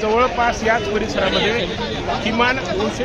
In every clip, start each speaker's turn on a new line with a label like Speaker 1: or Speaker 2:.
Speaker 1: जवळपास याच परिसरामध्ये किमान दोनशे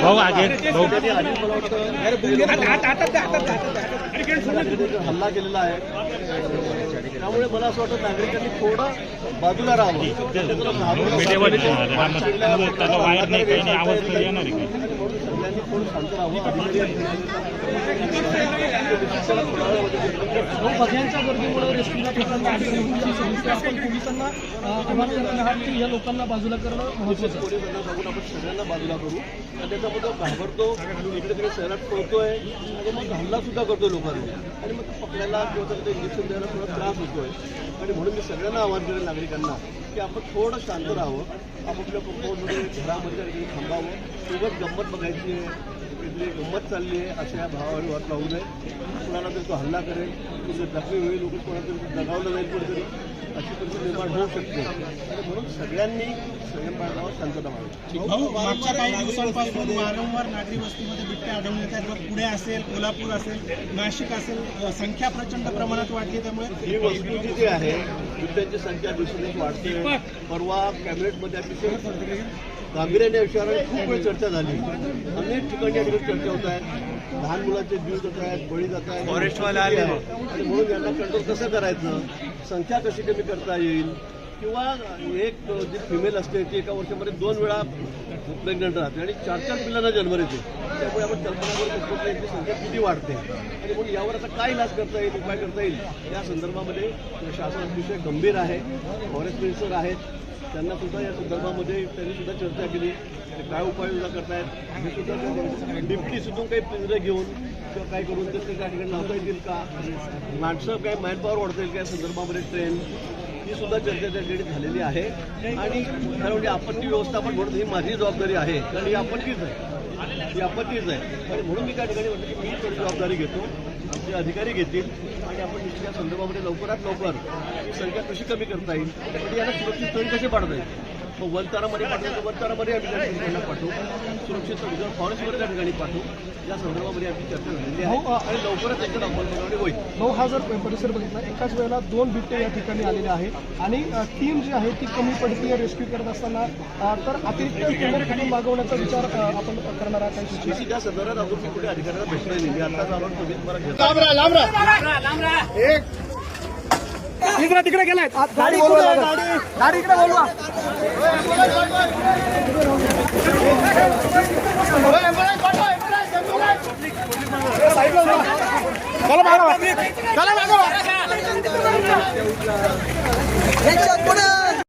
Speaker 2: भाऊ आगे. भाऊ.
Speaker 3: हल्ला केलेला आहे. त्यामुळे मला असं वाटतं नागरिकांनी थोडं बाजूला राहावं.
Speaker 2: मीडियावर त्याला वायर नाही काही नाही आवाज तर येणार आहे.
Speaker 3: थोडं शांत
Speaker 4: बघ्यांच्या गर्दीमुळे रेस्क्यूला लोकांना अडचण समस्या आपण पोलिसांना आवाहन करणार आहात की या लोकांना बाजूला करणं महत्वाचं आहे.
Speaker 3: आपण सगळ्यांना बाजूला करू. आणि त्याच्याबद्दल घाबरतो इकडे तिकडे शहरात पळतोय. आणि मग हल्ला सुद्धा करतोय लोकांनी. आणि मग ते पकडायला किंवा त्याला इंजेक्शन द्यायला थोडा त्रास होतोय. आणि म्हणून मी सगळ्यांना आवाहन करेल नागरिकांना की आपण थोडं शांत राहावं. आपापल्या कंपाऊंडमध्ये घरामध्ये काही थांबावं. सोबत गंमत बघायची आहे. इथली गंमत चालली आहे अशा या भावावर वाट लावू नये. कुणाला तरी तो हल्ला करेल. कुठे जखमी होईल लोक दगावलं जाईल कुठेतरी अशी परिस्थिती निर्माण होऊ शकते. म्हणून सगळ्यांनी संयम बाळगावा शांतता
Speaker 5: मागच्या काही दिवसांपासून वारंवार नागरी वस्तीमध्ये बिबटे आढळून येत आहेत. पुणे असेल कोल्हापूर असेल नाशिक असेल संख्या प्रचंड प्रमाणात वाढली त्यामुळे
Speaker 3: ही वस्तुस्थिती जी आहे बिबट्यांची संख्या दिवसेंदिवस वाढते. परवा कॅबिनेटमध्ये अतिशय गांभीर्याने या विषयावर खूप वेळ चर्चा झाली. अनेक ठिकाणी या ठिकाणी चर्चा होत आहेत लहान मुलांचे जीव जात आहेत बळी जात आहेत. फॉरेस्टवाले आले आणि म्हणून यांना कंट्रोल कसं करायचं? संख्या कशी कमी करता येईल? किंवा एक जी फिमेल असते ती एका वर्षामध्ये दोन वेळा प्रेग्नंट राहते आणि चार चार पिल्लांना जन्म देते. त्यामुळे आपण कल्पना करू शकतो की यांची संख्या किती वाढते. आणि म्हणून यावर आता काय इलाज करता येईल उपाय करता येईल? या संदर्भामध्ये शासन अतिशय गंभीर आहे. फॉरेस्ट मिनिस्टर आहेत. त्यांना सुद्धा या संदर्भामध्ये त्यांनी सुद्धा चर्चा केली. काय उपाययोजना करतायत? हे सुद्धा डिप्टी सुद्धा काही पिंजरे घेऊन किंवा काय करून ते त्या ठिकाणी लावता येतील का? माणसं काय मॅनपॉवर वाढता येईल का या संदर्भामध्ये ट्रेन ही सुद्धा चर्चा त्या ठिकाणी झालेली आहे. आणि खरं म्हणजे आपत्ती व्यवस्थापन म्हणून ही माझी जबाबदारी आहे. कारण ही आपत्तीच आहे. ही आपत्तीच आहे. आणि म्हणून मी त्या ठिकाणी म्हणतो की मी थोडी जबाबदारी घेतो. जे अधिकारी घेतील आणि आपण या संदर्भामध्ये लवकरात लवकर संख्या कशी कमी करता येईल? म्हणजे याला यांना सुरक्षित स्थळी कसे पाडता येईल? मग वनतारामध्ये पाठवलं तर वनतारामध्ये आम्ही त्या ठिकाणी पाठवू. सुरक्षित स्थळ फॉरेस्टमध्ये त्या ठिकाणी पाठवू. या संदर्भामध्ये आमची चर्चा झालेली आहे. आणि लवकरच त्याच्यात अंमलबजावणी होईल
Speaker 4: नऊ हजार परिसर बघितला एकाच वेळेला दोन बिबटे या ठिकाणी आलेले आहेत. आणि टीम जी आहे ती कमी पडते रेस्क्यू करत असताना तर अतिरिक्त टेंडर कुठून मागवण्याचा विचार आपण करणार आहात? काही
Speaker 3: त्या संदर्भात अजून मी कुठे अधिकाऱ्याला भेटले नाही. आता मला घेतो
Speaker 4: तिकडे तिकडे गेलाय. गाडी गाडी इकडे बोलवा. चला मागवा. चला मागवा.